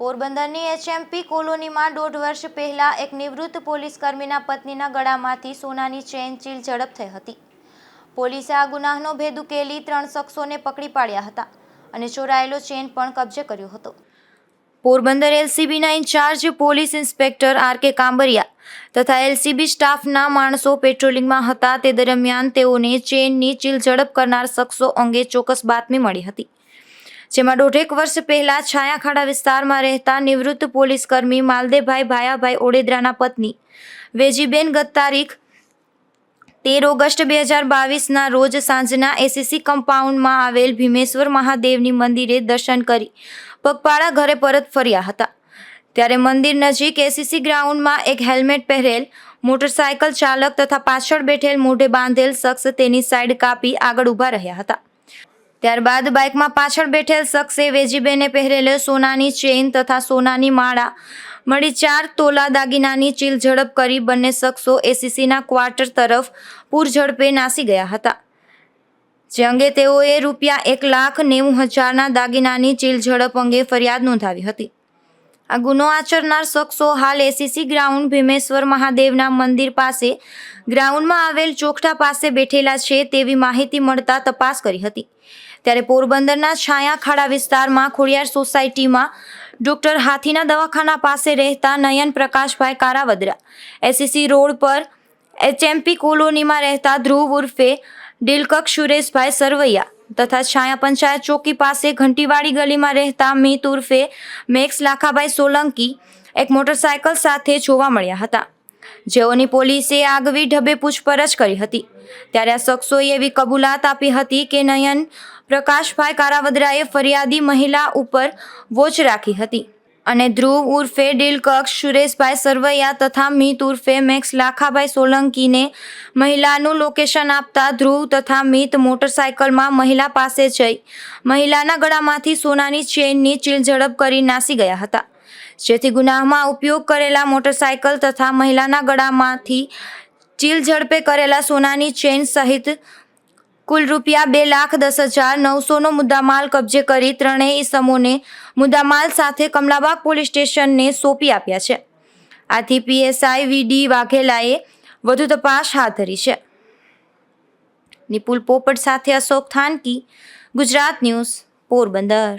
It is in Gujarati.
પોરબંદરની એચએમપી કોલોનીમાં દોઢ વર્ષ પહેલા એક નિવૃત્ત પોલીસ કર્મીના પત્નીના ગળામાંથી સોનાની ચેન ચીલ ઝડપ થઈ હતી. પોલીસે આ ગુનાહનો ભેદ ઉકેલી ત્રણ શખ્સોને પકડી પાડ્યા હતા અને ચોરાયેલો ચેન પણ કબજે કર્યો હતો. Porbandar એલસીબીના incharge police inspector R K Kambaria તથા એલસીબી સ્ટાફના માણસો પેટ્રોલિંગમાં હતા તે દરમિયાન તેઓને ચેનની ચીલ ઝડપ કરનાર શખ્સો અંગે ચોક્કસ બાતમી મળી હતી. જેમાં દોઢેક વર્ષ પહેલા છાયાખાડા વિસ્તારમાં રહેતા નિવૃત્ત પોલીસ કર્મી માલદેભાઈ ભાયાભાઈ ઓડેદરાના પત્ની વેજીબેન ગત તારીખ તેર ઓગસ્ટ બે હજાર બાવીસના રોજ સાંજના એસીસી કમ્પાઉન્ડમાં આવેલ ભીમેશ્વર મહાદેવની મંદિરે દર્શન કરી પગપાળા ઘરે પરત ફર્યા હતા. ત્યારે મંદિર નજીક એસીસી ગ્રાઉન્ડમાં એક હેલ્મેટ પહેરેલ, મોટરસાયકલ ચાલક તથા પાછળ બેઠેલ મોઢે બાંધેલ શખ્સ તેની સાઈડ કાપી આગળ ઊભા રહ્યા હતા. ત્યારબાદ બાઇકમાં પાછળ બેઠેલ શખ્સે વેજીબેને પહેરેલ સોનાની ચેઇન તથા સોનાની માળા મળી ચાર તોલા દાગીનાની ચીલ ઝડપ કરી બંને શખ્સો એસીસીના ક્વાર્ટર તરફ પૂર ઝડપે નાસી ગયા હતા. જે અંગે તેઓએ રૂપિયા એક લાખ નેવું હજારના દાગીનાની ચીલ ઝડપ અંગે ફરિયાદ નોંધાવી હતી. આ ગુનો આચરનાર શખ્સો હાલ એસીસી ગ્રાઉન્ડ ભીમેશ્વર મહાદેવના મંદિર પાસે ગ્રાઉન્ડમાં આવેલ ચોકઠા પાસે બેઠેલા છે તેવી માહિતી મળતા તપાસ કરી હતી. ત્યારે પોરબંદરના છાયા ખાડા વિસ્તારમાં ખોડિયાર સોસાયટીમાં ડોક્ટર હાથીના દવાખાના પાસે રહેતા નયન પ્રકાશભાઈ કારાવદરા એસીસી રોડ પર એચએમપી કોલોનીમાં રહેતા ધ્રુવ ઉર્ફે દિલકક સુરેશભાઈ સરવૈયા તથા છાયા પંચાયત ચોકી પાસે ઘંટીવાડી ગલીમાં રહેતા મીત ઉર્ફે મેક્સ લાખાભાઈ સોલંકી એક મોટરસાયકલ સાથે જોવા મળ્યા હતા. જેઓની પોલીસે આગવી ઢબે પૂછપરછ કરી હતી. ત્યારે આ શખ્સોએ એવી કબૂલાત આપી હતી કે નયન પ્રકાશભાઈ કારાવદરાએ ફરિયાદી મહિલા ઉપર વોચ રાખી હતી. અને ધ્રુવ ઉર્ફે ડીલકક્ષ સુરેશભાઈ સરવૈયા તથા મિત ઉર્ફે મેક્સ, લાખાભાઈ સોલંકીને મહિલાનું લોકેશન આપતા ધ્રુવ તથા મિત મોટરસાયકલમાં મહિલા પાસે જઈ મહિલાના ગળામાંથી સોનાની ચેનની ચીલ ઝડપ કરી નાસી ગયા હતા. જેથી ગુનાહમાં ઉપયોગ કરેલા મોટરસાયકલ તથા મહિલાના ગળામાંથી ચીલ ઝડપે કરેલા સોનાની ચેન સહિત કુલ રૂપિયા બે લાખ દસ હજાર નવસોનો મુદ્દામાલ કબજે કરી ત્રણેય ઇસમોને મુદ્દામાલ સાથે કમલાબાગ પોલીસ સ્ટેશનને સોંપી આપ્યા છે. આથી પીએસઆઈ વીડી વાઘેલાએ વધુ તપાસ હાથ ધરી છે. નિપુલ પોપટ સાથે અશોક થાનકી, ગુજરાત ન્યૂઝ, પોરબંદર.